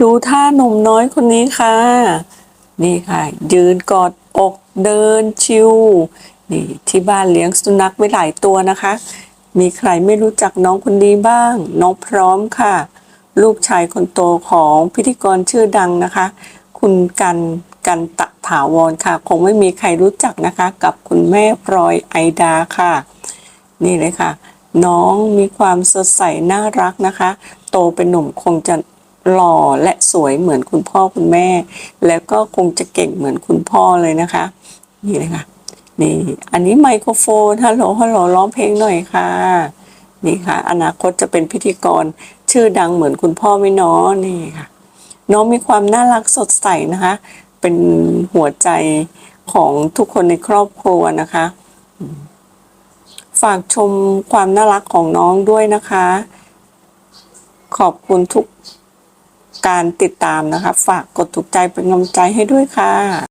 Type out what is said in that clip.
ดูท่าหนุ่มน้อยคนนี้ค่ะ นี่ค่ะ ยืนกอดอกเดินชิวนี่ที่บ้านเลี้ยงสุนัขไว้หลายตัวนะคะ มีใครไม่รู้จักน้องคนนี้บ้าง น้องพร้อมค่ะ ลูกชายคนโตของพิธีกรชื่อดังนะคะ คุณกันกันตะถาวรค่ะ คงไม่มีใครรู้จักนะคะ กับคุณแม่พลอยไอดาค่ะ นี่เลยค่ะ น้องมีความสดใสน่ารักนะคะ โตเป็นหนุ่มคงจะ หล่อและสวยเหมือนคุณพ่อคุณแม่ แล้วก็คงจะเก่งเหมือนคุณพ่อเลยนะคะ นี่เลยค่ะนี่อันนี้ไมโครโฟนฮัลโหลฮัลโหลร้องเพลงหน่อยค่ะ นี่ค่ะ อนาคตจะเป็นพิธีกรชื่อดังเหมือนคุณพ่อไม่น้อนี่ค่ะ น้องมีความน่ารักสดใสนะคะ เป็นหัวใจของทุกคนในครอบครัวนะคะ ฝากชมความน่ารักของน้องด้วยนะคะ ขอบคุณทุก การติดตามนะคะ ฝากกดถูกใจเป็นกำลังใจให้ด้วยค่ะ